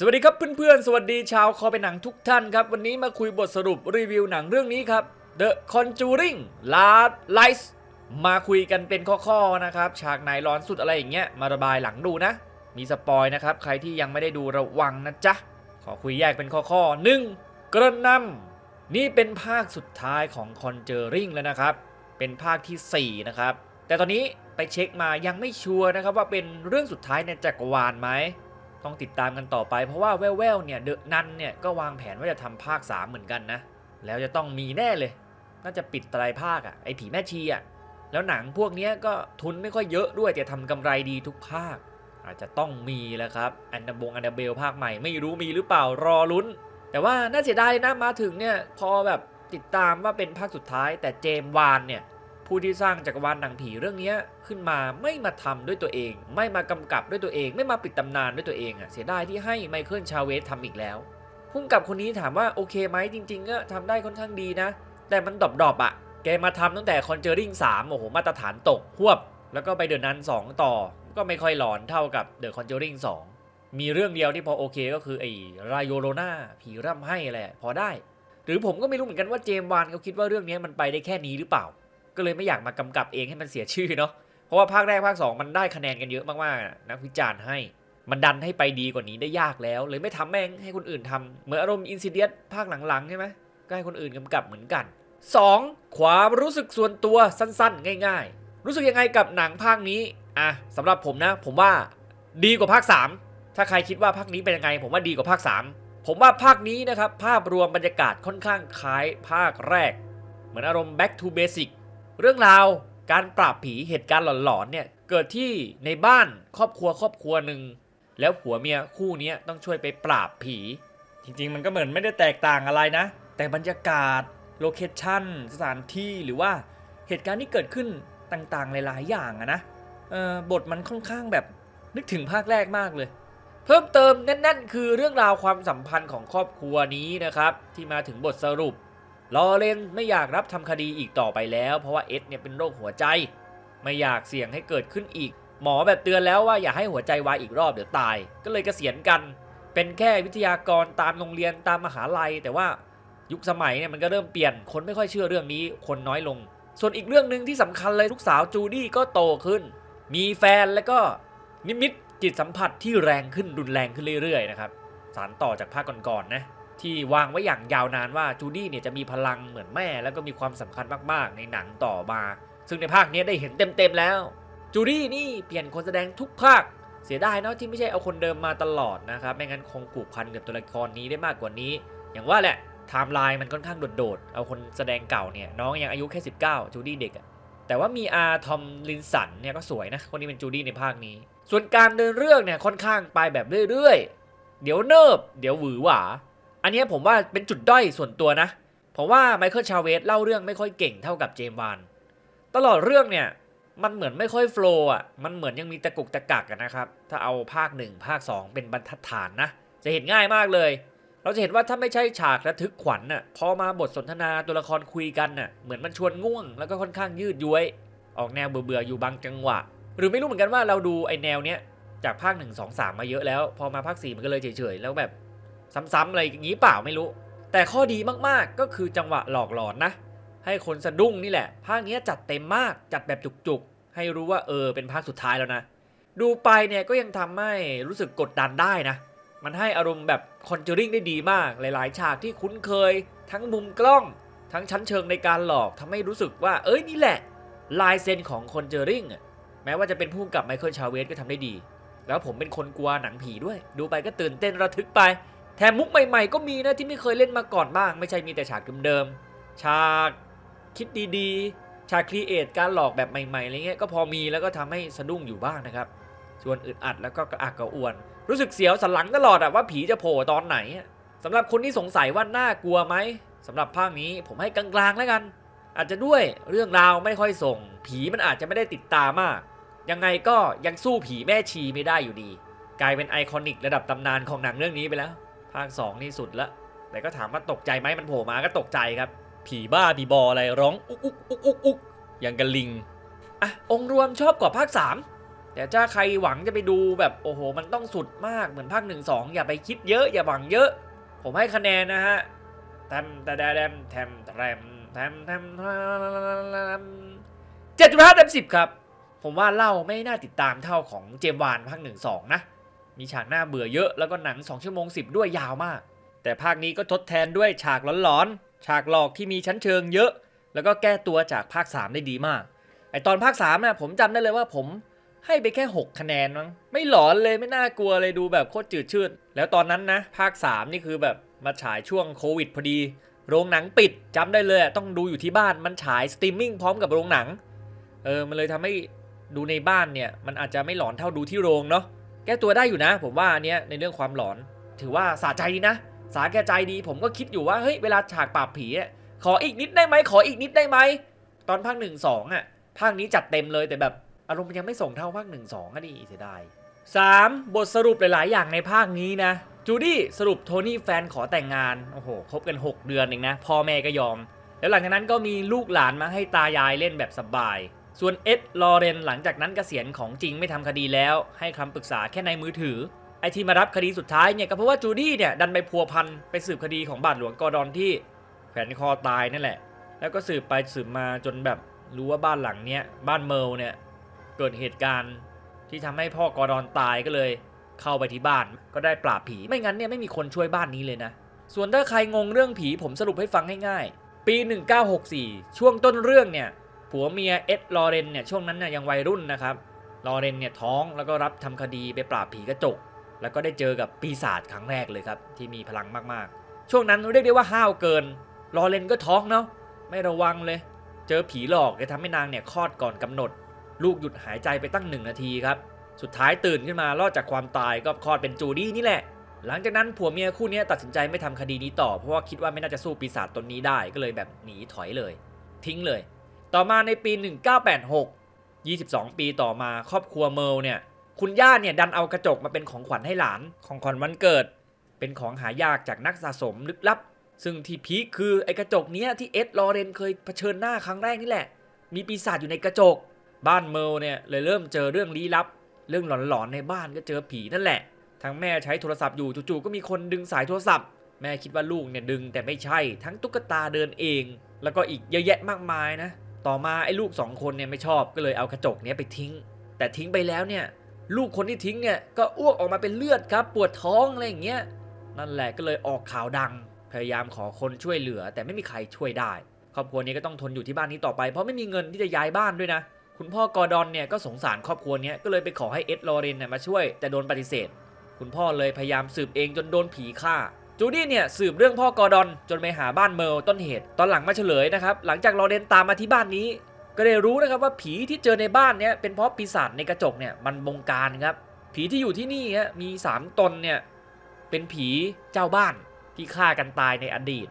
สวัสดีครับเพื่อนๆ สวัสดีชาวคอเป็นหนังทุกท่านครับ วันนี้มาคุยบทสรุปรีวิวหนังเรื่องนี้ครับ The Conjuring Last Lights มาคุยกันเป็นข้อๆนะครับ ฉากไหนร้อนสุดอะไรอย่างเงี้ยมาระบายหลังดูนะ มีสปอยนะครับ ใครที่ยังไม่ได้ดูระวังนะจ๊ะ ขอคุยแยกเป็นข้อๆหนึ่งกระนำนี่เป็นภาคสุดท้ายของ Conjuring แล้วนะครับ เป็นภาคทีสี่4 นะครับ แต่ตอนนี้ไปเช็คมายังไม่ชัวร์นะครับว่าเป็นเรื่องสุดท้ายในจักรวาลไหม ต้องติดตามกันต่อไป เพราะว่าแววๆเนี่ยเดอะนันเนี่ยก็วางแผนว่าจะทำภาค 3 เหมือนกันนะ แล้วจะต้องมีแน่เลย น่าจะปิดไตรภาคอะ่ะไอผีแม่ชีอะ่ะแล้วหนังพวกนี้ก็ทุนไม่ค่อยเยอะด้วยแต่ทำกำไรดีทุกภาค อาจจะต้องมีแล้วครับอันดับบงอันดับเบลภาคใหม่ไม่รู้มีหรือเปล่ารอลุ้น แต่ว่าน่าเสียดายนะมาถึงเนี่ยพอแบบติดตามว่าเป็นภาคสุดท้าย แต่เจมวานเนี่ย ผู้ที่สร้างจักรวาลหนังผีเรื่องนี้ขึ้นมาไม่มาทำด้วยตัวเอง ไม่มากำกับด้วยตัวเอง ไม่มาปิดตำนานด้วยตัวเองอะ่ะเสียดายที่ให้ไมเคิลชาเวสทำอีกแล้วพุ่งกับคนนี้ถามว่าโอเคไหมจริงๆก็ทำได้ค่อนข้างดีนะ แต่มันดรอปๆอะแกมาทำตั้งแต่คอนเจอริง3โอ้โหมาตรฐานตกหวบ แล้วก็ไปเดินนั้น 2 ต่อ ก็ไม่ค่อยหลอนเท่ากับเดอะคอนเจอริง2มีเรื่องเดียวที่พอโอเคก็คือไอ้รายโยโรนาผีร่ำให้แหละพอได้ หรือผมก็ไม่รู้เหมือนกันว่าเจมวานเขาคิดว่าเรื่องนี้มันไปได้แค่นี้หรือเปล่า ก็เลยไม่อยากมากำกับเองให้มันเสียชื่อเนาะเพราะว่าภาคแรกภาค 2 มันได้คะแนนกันเยอะมากๆอะนักวิจารณ์ให้ มันดันให้ไปดีกว่านี้ได้ยากแล้ว เลยไม่ทำแม่งให้คนอื่นทำเหมือนอารมณ์อินซิเดียสภาคหลังๆใช่ไหมก็ให้คนอื่นกำกับเหมือนกัน 2. ความรู้สึกส่วนตัวสั้นๆ ง่าย ๆ รู้สึกยังไงกับหนังภาคนี้อะสำหรับผมนะ ผมว่าดีกว่าภาค 3 ถ้าใครคิดว่าภาคนี้เป็นยังไง ผมว่าดีกว่าภาค 3 ผมว่าภาคนี้นะครับ ภาพรวมบรรยากาศค่อนข้างคล้ายภาคแรก เหมือนอารมณ์ back to basic เรื่องราวการปราบผีเหตุการณ์หลอนๆเนี่ยเกิดที่ในบ้านครอบครัวครอบครัวหนึ่งแล้วผัวเมียคู่นี้ต้องช่วยไปปราบผี จริงๆ มันก็เหมือนไม่ได้แตกต่างอะไรนะ แต่บรรยากาศโลเคชั่นสถานที่หรือว่าเหตุการณ์ที่เกิดขึ้นต่างๆ หลายๆ อย่างอะนะบทมันค่อนข้างแบบนึกถึงภาคแรกมากเลย เพิ่มเติมแน่นๆ คือเรื่องราวความสัมพันธ์ของครอบครัวนี้นะครับ ที่มาถึงบทสรุป ลอเรนไม่อยากรับทำคดีอีกต่อไปแล้ว เพราะว่าเอ็ดเนี่ยเป็นโรคหัวใจ ไม่อยากเสี่ยงให้เกิดขึ้นอีก หมอแบบเตือนแล้วว่าอย่าให้หัวใจวายอีกรอบเดี๋ยวตาย ก็เลยเกษียณกัน เป็นแค่วิทยากรตามโรงเรียนตามมหาลัย แต่ว่ายุคสมัยเนี่ยมันก็เริ่มเปลี่ยนคนไม่ค่อยเชื่อเรื่องนี้ คนน้อยลง ส่วนอีกเรื่องหนึ่งที่สำคัญเลยลูกสาวจูดี้ก็โตขึ้น มีแฟนแล้วก็นิมิตจิตสัมผัสที่แรงขึ้นรุนแรงขึ้นเรื่อยๆนะครับสารต่อจากภาคก่อนๆนะ ที่วางไว้อย่างยาวนานว่าจูดี้เนี่ยจะมีพลังเหมือนแม่ แล้วก็มีความสำคัญมากๆ ในหนังต่อมา ซึ่งในภาคนี้ได้เห็นเต็มๆแล้ว จูดี้นี่เปลี่ยนคนแสดงทุกภาค เสียดายเนาะที่ไม่ใช่เอาคนเดิมมาตลอดนะครับ ไม่งั้นคงผูกพันกับตัวละครนี้ได้มากกว่านี้ อย่างว่าแหละไทม์ไลน์มันค่อนข้างโดดๆ เอาคนแสดงเก่าเนี่ยน้องยังอายุแค่ 19 จูดี้เด็กอะแต่ว่ามีอาทอมลินสันเนี่ยก็สวยนะ คนนี้เป็นจูดี้ในภาคนี้ ส่วนการเดินเรื่องเนี่ยค่อนข้างไปแบบเรื่อยๆ เดี๋ยวเนิบ เดี๋ยวหวือหวา อันนี้ผมว่าเป็นจุดด้อยส่วนตัวนะเพราะว่าไมเคิลชาเวสเล่าเรื่องไม่ค่อยเก่งเท่ากับเจมวานตลอดเรื่องเนี่ยมันเหมือนไม่ค่อยโฟล์อะมันเหมือนยังมีตะกุกตะกักอะนะครับ ถ้าเอาภาค 1 ภาค 2 เป็นบรรทัดฐานนะ จะเห็นง่ายมากเลย เราจะเห็นว่าถ้าไม่ใช่ฉากระทึกขวัญน่ะพอมาบทสนทนาตัวละครคุยกันน่ะเหมือนมันชวนง่วงแล้วก็ค่อนข้างยืดย้วย ออกแนวเบื่อๆอยู่บางจังหวะ หรือไม่รู้เหมือนกันว่าเราดูไอแนวเนี้ยจากภาค 1 2 3 มาเยอะแล้ว พอมาภาค4มันก็เลยเฉยๆแล้วแบบ ซ้ำๆอะไรอย่างนี้เปล่าไม่รู้ แต่ข้อดีมากๆก็คือจังหวะหลอกหลอนนะ ให้คนสะดุ้งนี่แหละ ภาคนี้จัดเต็มมากจัดแบบจุกๆ ให้รู้ว่าเออเป็นภาคสุดท้ายแล้วนะ ดูไปเนี่ยก็ยังทำให้รู้สึกกดดันได้นะ มันให้อารมณ์แบบคอนเจอริงได้ดีมาก หลายๆ ฉากที่คุ้นเคย ทั้งมุมกล้อง ทั้งชั้นเชิงในการหลอกทำให้รู้สึกว่า เอ้ยนี่แหละ ลายเซ็นของคอนเจอริงแม้ว่าจะเป็นผู้กำกับไมเคิลชาเวสก็ทำได้ดี แล้วผมเป็นคนกลัวหนังผีด้วย ดูไปก็ตื่นเต้นระทึกไป แถมมุกใหม่ๆ ก็มีนะที่ไม่เคยเล่นมาก่อนบ้าง ไม่ใช่มีแต่ฉากเดิมๆฉากคิดดีๆ ฉากครีเอทการหลอกแบบใหม่ๆอะไรเงี้ยก็พอมีแล้วก็ทำให้สะดุ้งอยู่บ้างนะครับส่วนอึดอัดแล้วก็กระอักกระอ่วน รู้สึกเสียวสันหลังตลอดอะว่าผีจะโผล่ตอนไหนอะสำหรับคนที่สงสัยว่าน่ากลัวไหมสำหรับภาคนี้ผมให้กลางๆแล้วกัน อาจจะด้วยเรื่องราวไม่ค่อยส่ง ผีมันอาจจะไม่ได้ติดตามาก ยังไงก็ยังสู้ผีแม่ชีไม่ได้อยู่ดี กลายเป็นไอคอนิกระดับตำนานของหนังเรื่องนี้ไปแล้ว ภาค 2 นี่สุดละ แต่ก็ถามว่าตกใจไหมมันโผล่มาก็ตกใจครับ ผีบ้าผีบออะไรร้องอุกอุกอุกอุกอุกอย่างกับลิง อะ องค์รวมชอบกว่าภาค 3 แต่ถ้าใครหวังจะไปดูแบบโอ้โห มันต้องสุดมากเหมือนภาคหนึ่งสองอย่าไปคิดเยอะ อย่าหวังเยอะ ผมให้คะแนนนะฮะแทมแทมแทมแทมแทมแทมแทมเจ็ดจุดห้าเต็มสิบครับ ผมว่าเล่าไม่น่าติดตามเท่าของเจมวานภาคหนึ่งสองนะ มีฉากหน้าเบื่อเยอะแล้วก็หนัง 2 ชั่วโมง 10 ด้วยยาวมาก แต่ภาคนี้ก็ทดแทนด้วยฉากหลอนๆ ฉากหลอกที่มีชั้นเชิงเยอะ แล้วก็แก้ตัวจากภาค 3 ได้ดีมาก ไอตอนภาค3น่ะผมจำได้เลยว่าผมให้ไปแค่ 6 คะแนนมั้งไม่หลอนเลยไม่น่ากลัวเลยดูแบบโคตรจืดชืดแล้วตอนนั้นนะ ภาค 3 นี่คือแบบมาฉายช่วงโควิดพอดี โรงหนังปิดจำได้เลยต้องดูอยู่ที่บ้านมันฉายสตรีมมิ่งพร้อมกับโรงหนังเออมันเลยทำให้ดูในบ้านเนี่ยมันอาจจะไม่หลอนเท่าดูที่โรงเนาะ แก้ตัวได้อยู่นะ ผมว่าอันเนี้ยในเรื่องความหลอน ถือว่าสะใจดีนะ สาแก่ใจดี ผมก็คิดอยู่ว่าเฮ้ยเวลาฉากปราบผีอะขออีกนิดได้ไหมขออีกนิดได้ไหมตอนภาคหนึ่งสองอะภาคนี้จัดเต็มเลยแต่แบบอารมณ์มันยังไม่ส่งเท่าภาคหนึ่งสองก็ดีเสียดายสามบทสรุปหลาย ๆ อย่างในภาคนี้นะจูดี้สรุปโทนี่แฟนขอแต่งงานโอ้โหคบกัน 6 เดือนเองนะพ่อแม่ก็ยอม แล้วหลังจากนั้นก็มีลูกหลานมาให้ตายายเล่นแบบสบาย ส่วนเอ็ดลอเรนหลังจากนั้นกเกษียณของจริงไม่ทำคดีแล้ว ให้คำปรึกษาแค่ในมือถือ ไอที่มารับคดีสุดท้ายเนี่ยก็เพราะว่าจูดี้เนี่ยดันไปพัวพันไปสืบคดีของบาทหลวงกอร์ดอนที่แขวนคอตายนั่นแหละ แล้วก็สืบไปสืบมาจนแบบรู้ว่าบ้านหลังเนี้ยบ้านเมลเนี่ยเกิดเหตุการณ์ที่ทำให้พ่อกอร์ดอนตายก็เลย เข้าไปที่บ้านก็ได้ปราบผีไม่งั้นเนี่ยไม่มีคนช่วยบ้านนี้เลยนะ ส่วนถ้าใครงงเรื่องผีผมสรุปให้ฟังง่ายๆปี 1964 ช่วงต้นเรื่องเนี่ย ผัวเมียเอ็ดลอเรนเนี่ยช่วงนั้นเนี่ยยังวัยรุ่นนะครับลอเรนเนี่ยท้องแล้วก็รับทำคดีไปปราบผีกระจก แล้วก็ได้เจอกับปีศาจครั้งแรกเลยครับที่มีพลังมากๆ ช่วงนั้นเรียกได้ว่าห้าวเกินลอเรนก็ท้องเนาะไม่ระวังเลย เจอผีหลอกเลยทำให้นางเนี่ยคลอดก่อนกำหนด ลูกหยุดหายใจไปตั้งหนึ่งนาทีครับสุดท้ายตื่นขึ้นมารอดจากความตายก็คลอดเป็นจูดี้นี่แหละ หลังจากนั้นผัวเมียคู่นี้ตัดสินใจไม่ทำคดีนี้ต่อเพราะว่าคิดว่าไม่น่าจะสู้ปีศาจตนนี้ได้ก็เลยแบบหนีถอยเลย ทิ้งเลย ต่อมาในปี 1986 22 ปีต่อมาครอบครัวเมลเนี่ย คุณย่าเนี่ยดันเอากระจกมาเป็นของขวัญให้หลาน ของขวัญวันเกิด เป็นของหายากจากนักสะสมลึกลับ ซึ่งที่พีคคือไอ้กระจกเนี้ยที่เอ็ดลอเรนเคยเผชิญหน้าครั้งแรกนี่แหละ มีปีศาจอยู่ในกระจก บ้านเมลเนี่ยเลยเริ่มเจอเรื่องลี้ลับ เรื่องหลอนๆในบ้านก็เจอผีนั่นแหละ ทั้งแม่ใช้โทรศัพท์อยู่จู่ๆก็มีคนดึงสายโทรศัพท์ แม่คิดว่าลูกเนี่ยดึงแต่ไม่ใช่ ทั้งตุ๊กตาเดินเอง แล้วก็อีกเยอะแยะมากมายนะ ต่อมาไอ้ลูกสองคนเนี่ยไม่ชอบก็เลยเอากระจกเนี้ยไปทิ้ง แต่ทิ้งไปแล้วเนี่ยลูกคนที่ทิ้งเนี่ยก็อ้วกออกมาเป็นเลือดครับ ปวดท้องอะไรอย่างเงี้ยนั่นแหละก็เลยออกข่าวดัง พยายามขอคนช่วยเหลือ แต่ไม่มีใครช่วยได้ ครอบครัวนี้ก็ต้องทนอยู่ที่บ้านนี้ต่อไปเพราะไม่มีเงินที่จะย้ายบ้านด้วยนะ คุณพ่อกอร์ดอนเนี่ยก็สงสารครอบครัวนี้ก็เลยไปขอให้เอ็ดลอเรนเนี่ยมาช่วย แต่โดนปฏิเสธ คุณพ่อเลยพยายามสืบเองจนโดนผีฆ่า จูดี้เนี่ยสืบเรื่องพ่อกอร์ดอนจนไปหาบ้านเมิร์ลต้นเหตุ ตอนหลังมาเฉลยนะครับ หลังจากลอเรนตามมาที่บ้านนี้ ก็ได้รู้นะครับว่าผีที่เจอในบ้านเนี่ยเป็นเพราะปีศาจในกระจกเนี่ยมันบงการครับ ผีที่อยู่ที่นี่ฮะมี 3 ตนเนี่ยเป็นผีเจ้าบ้านที่ฆ่ากันตายในอดีต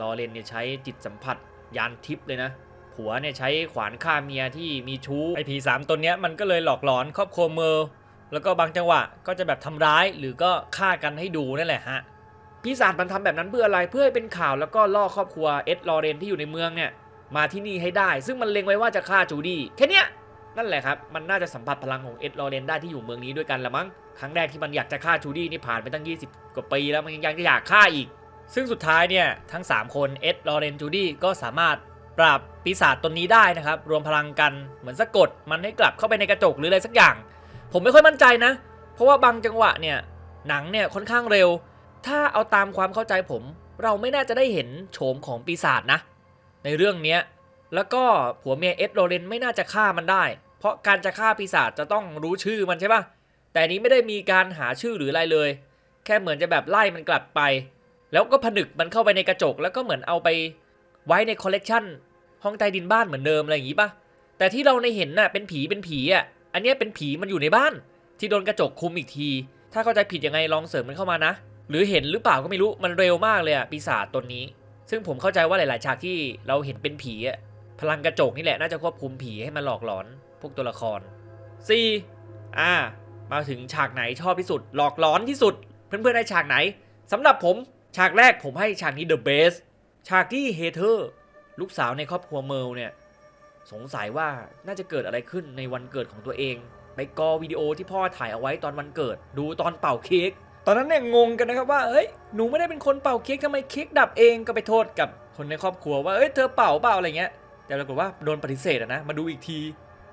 ลอเรนเนี่ยใช้จิตสัมผัสยานทิพย์เลยนะ ผัวเนี่ยใช้ขวานฆ่าเมียที่มีชู้ ไอ้ผีสามตนเนี้ยมันก็เลยหลอกหลอนครอบครัวเมอร์แล้วก็บางจังหวะก็จะแบบทำร้ายหรือก็ฆ่ากันให้ดูนั่นแหละฮะ ปีศาจมันทำแบบนั้นเพื่ออะไรเพื่อให้เป็นข่าวแล้วก็ล่อครอบครัวเอ็ดลอเรนที่อยู่ในเมืองเนี่ยมาที่นี่ให้ได้ ซึ่งมันเล็งไว้ว่าจะฆ่าจูดี้แค่เนี้ยนั่นแหละครับ มันน่าจะสัมผัสพลังของเอ็ดลอเรนได้ที่อยู่เมืองนี้ด้วยกันละมั้ง ครั้งแรกที่มันอยากจะฆ่าจูดี้นี่ผ่านไปตั้ง 20 กว่าปีแล้วมันยังจะอยากฆ่าอีก ซึ่งสุดท้ายเนี่ยทั้ง 3 คนเอ็ดลอเรนจูดี้ก็สามารถปราบปีศาจตนนี้ได้นะครับ รวมพลังกันเหมือนสะกดมันให้กลับเข้าไปในกระจกหรืออะไรสักอย่าง ผมไม่ค่อยมั่นใจนะ เพราะว่าบางจังหวะเนี่ยหนังเนี่ยค่อนข้างเร็ว ถ้าเอาตามความเข้าใจผม เราไม่น่าจะได้เห็นโฉมของปีศาจนะ ในเรื่องเนี้ยแล้วก็ผัวเมียเอ็ดโรเลนไม่น่าจะฆ่ามันได้ เพราะการจะฆ่าปีศาจจะต้องรู้ชื่อมันใช่ปะแต่นี้ไม่ได้มีการหาชื่อหรืออะไรเลย แค่เหมือนจะแบบไล่มันกลับไป แล้วก็ผนึกมันเข้าไปในกระจก แล้วก็เหมือนเอาไปไว้ในคอลเลกชันห้องใต้ดินบ้านเหมือนเดิมอะไรอย่างงี้ปะแต่ที่เราในเห็นน่ะเป็นผีเป็นผีอะ อันนี้เป็นผีมันอยู่ในบ้าน ที่โดนกระจกคุมอีกที ถ้าเข้าใจผิดยังไงลองเสริมมันเข้ามานะ หรือเห็นหรือเปล่าก็ไม่รู้มันเร็วมากเลยอะปีศาจตนนี้ ซึ่งผมเข้าใจว่าหลาย ๆ ฉากที่เราเห็นเป็นผีอะพลังกระจกนี่แหละน่าจะควบคุมผีให้มันหลอกหลอน พวกตัวละคร C อ่า มาถึงฉากไหนชอบที่สุด หลอกหลอนที่สุด เพื่อนๆได้ฉากไหนสำหรับผมฉากแรกผมให้ฉากนี้ the best ฉากที่เฮเธอร์ลูกสาวในครอบครัวเมลเนี่ย สงสัยว่าน่าจะเกิดอะไรขึ้นในวันเกิดของตัวเอง ไปกอวิดีโอที่พ่อถ่ายเอาไว้ตอนวันเกิด ดูตอนเป่าเค้ก ตอนนั้นเนี่ยงงกันนะครับว่าเฮ้ยหนูไม่ได้เป็นคนเป่าเค้กทำไมเค้กดับเองก็ไปโทษกับคนในครอบครัวว่าเอ้ยเธอเป่าเปล่าอะไรเงี้ย แต่ปรากฏว่าโดนปฏิเสธนะมาดูอีกที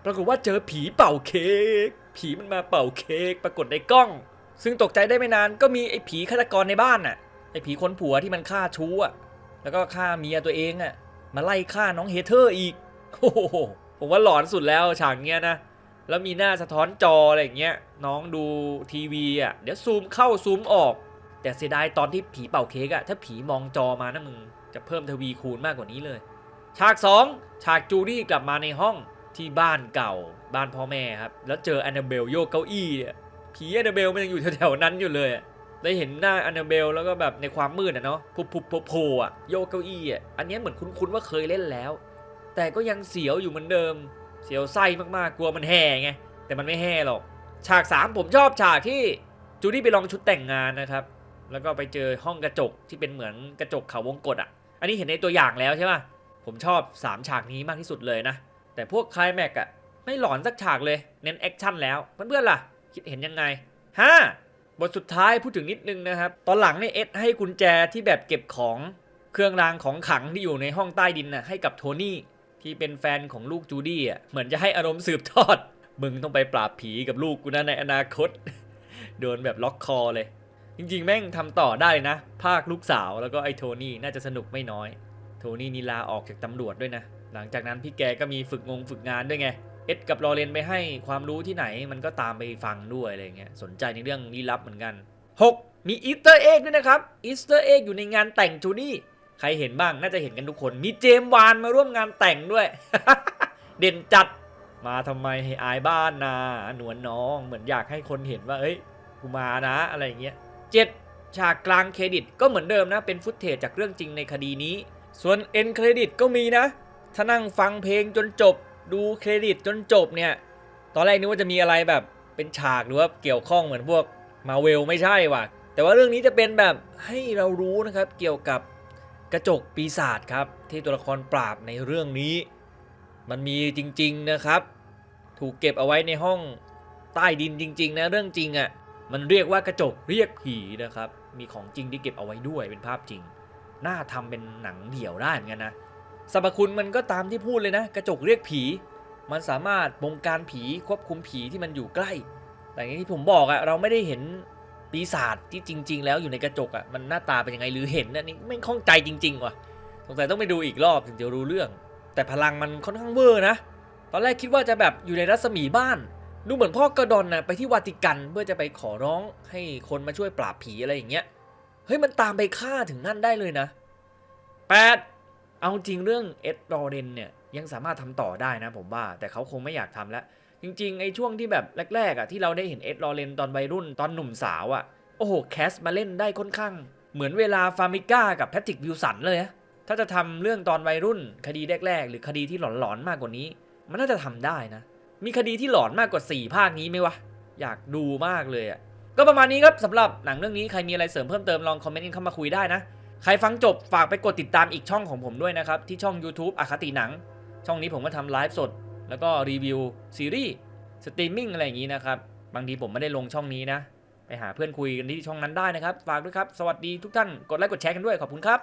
ปรากฏว่าเจอผีเป่าเค้กผีมันมาเป่าเค้กปรากฏในกล้อง ซึ่งตกใจได้ไม่นานก็มีไอ้ผีฆาตกรในบ้านน่ะไอ้ผีคนผัวที่มันฆ่าชู้อะแล้วก็ฆ่าเมียตัวเองอะมาไล่ฆ่าน้องเฮเธอร์อีกโอ้โหผมว่าหลอนสุดแล้วฉากเนี้ยนะ แล้วมีหน้าสะท้อนจออะไรอย่างเงี้ยน้องดูทีวีอะเดี๋ยวซูมเข้าซูมออก แต่เสียดายตอนที่ผีเป่าเค้กอะถ้าผีมองจอมานะมึงจะเพิ่มทวีคูณมากกว่านี้เลย ฉาก 2 ฉากจูดี้กลับมาในห้องที่บ้านเก่าบ้านพ่อแม่ครับ แล้วเจอแอนนาเบลโยกเก้าอี้เนี่ยผีแอนนาเบลมันยังอยู่แถวๆนั้นอยู่เลยได้เห็นหน้าแอนนาเบลแล้วก็แบบในความมืดอะเนาะพุบพุบโผล่อะโยกเก้าอี้อะอันนี้เหมือนคุ้นๆว่าเคยเล่นแล้ว แต่ก็ยังเสียวอยู่เหมือนเดิม เสียวไส้มากๆกลัวมันแห่ไงแต่มันไม่แห่หรอก ฉาก 3 ผมชอบฉากที่จูดี้ไปลองชุดแต่งงานนะครับ แล้วก็ไปเจอห้องกระจกที่เป็นเหมือนกระจกเขาวงกตอะ อันนี้เห็นในตัวอย่างแล้วใช่ป่ะผมชอบ 3 ฉากนี้มากที่สุดเลยนะ แต่พวกคลายแม็กอะไม่หลอนสักฉากเลย เน้นแอคชั่นแล้ว เพื่อนๆล่ะ คิดเห็นยังไงห้าบทสุดท้ายพูดถึงนิดนึงนะครับ ตอนหลังเนี่ยเอ็ดให้กุญแจที่แบบเก็บของเครื่องรางของขังที่อยู่ในห้องใต้ดินน่ะให้กับโทนี่ ที่เป็นแฟนของลูกจูดี้อะเหมือนจะให้อารมณ์สืบทอด มึงต้องไปปราบผีกับลูกกูนะในอนาคต โดนแบบล็อกคอเลย จริงๆ แม่งทำต่อได้เลยนะ ภาคลูกสาวแล้วก็ไอ้โทนี่น่าจะสนุกไม่น้อย โทนี่นีลาออกจากตำรวจด้วยนะ หลังจากนั้นพี่แกก็มีฝึกงงฝึกงานด้วยไง เอ็ดกับลอเรนไปให้ความรู้ที่ไหนมันก็ตามไปฟังด้วยอะไรเงี้ยสนใจในเรื่องลี้ลับเหมือนกัน 6. มีอีสเตอร์เอ็กด้วยนะครับอีสเตอร์เอ็กอยู่ในงานแต่งจูนี่ ใครเห็นบ้างน่าจะเห็นกันทุกคน มีเจมวานมาร่วมงานแต่งด้วย เด่นจัดมาทำไมให้อายบ้านนาหนวลน้องเหมือนอยากให้คนเห็นว่า เอ้ยกูมานะอะไรอย่างเงี้ยเจ็ดฉากกลางเครดิตก็เหมือนเดิมนะ เป็นฟุตเทจจากเรื่องจริงในคดีนี้ ส่วนเอ็นเครดิตก็มีนะ ถ้านั่งฟังเพลงจนจบ ดูเครดิตจนจบเนี่ย ตอนแรกนึกว่าจะมีอะไรแบบเป็นฉากหรือว่าเกี่ยวข้องเหมือนพวกมาเวลไม่ใช่ว่ะ แต่ว่าเรื่องนี้จะเป็นแบบให้เรารู้นะครับเกี่ยวกับ กระจกปีศาจครับ ที่ตัวละครปราบในเรื่องนี้ มันมีจริงๆนะครับ ถูกเก็บเอาไว้ในห้องใต้ดินจริง ๆ นะเรื่องจริงอะ่ะมันเรียกว่ากระจกเรียกผีนะครับ มีของจริงที่เก็บเอาไว้ด้วยเป็นภาพจริง น่าทำเป็นหนังเดี่ยวได้เหมือนกันนะสรรพคุณมันก็ตามที่พูดเลยนะ กระจกเรียกผี มันสามารถบงการผีควบคุมผีที่มันอยู่ใกล้ แต่อย่างที่ผมบอกอะเราไม่ได้เห็น ปีศาจที่จริง ๆ แล้วอยู่ในกระจกอะมันหน้าตาเป็นยังไงหรือเห็นอันนี้ไม่ข้องใจจริง ๆ ว่ะสงสัยต้องไปดูอีกรอบถึงจะรู้เรื่อง แต่พลังมันค่อนข้างเวอร์นะ ตอนแรกคิดว่าจะแบบอยู่ในรัศมีบ้าน ดูเหมือนพ่อกระดอนนะไปที่วาติกันเพื่อจะไปขอร้องให้คนมาช่วยปราบผีอะไรอย่างเงี้ยเฮ้ยมันตามไปฆ่าถึงนั่นได้เลยนะ 8. เอาจริงเรื่องเอ็ดรอเรนเนี่ยยังสามารถทำต่อได้นะผมว่า แต่เขาคงไม่อยากทำแล้ว จริงๆไอ้ช่วงที่แบบแรกๆอะที่เราได้เห็นเอ็ดรอเรนตอนวัยรุ่นตอนหนุ่มสาวอะโอ้โหแคสมาเล่นได้ค่อนข้าง เหมือนเวลาฟาร์มิก้ากับแพทริกวิลสันเลยนะถ้าจะทำเรื่องตอนวัยรุ่น คดีแรกๆ หรือคดีที่หลอนๆมากกว่านี้ มันน่าจะทำได้นะ มีคดีที่หลอนมากกว่า 4 ภาคนี้ไหมวะ อยากดูมากเลยอะก็ประมาณนี้ครับสำหรับหนังเรื่องนี้ใครมีอะไรเสริมเพิ่มเติมลองคอมเมนต์เข้ามาคุยได้นะใครฟังจบฝากไปกดติดตามอีกช่องของผมด้วยนะครับที่ช่อง YouTube อคติหนัง ช่องนี้ผมก็ทำไลฟ์สด แล้วก็รีวิวซีรีส์สตรีมมิ่งอะไรอย่างนี้นะครับ บางทีผมไม่ได้ลงช่องนี้นะ ไปหาเพื่อนคุยกันที่ช่องนั้นได้นะครับ ฝากด้วยครับ สวัสดีทุกท่าน กดไลค์กดแชร์กันด้วย ขอบคุณครับ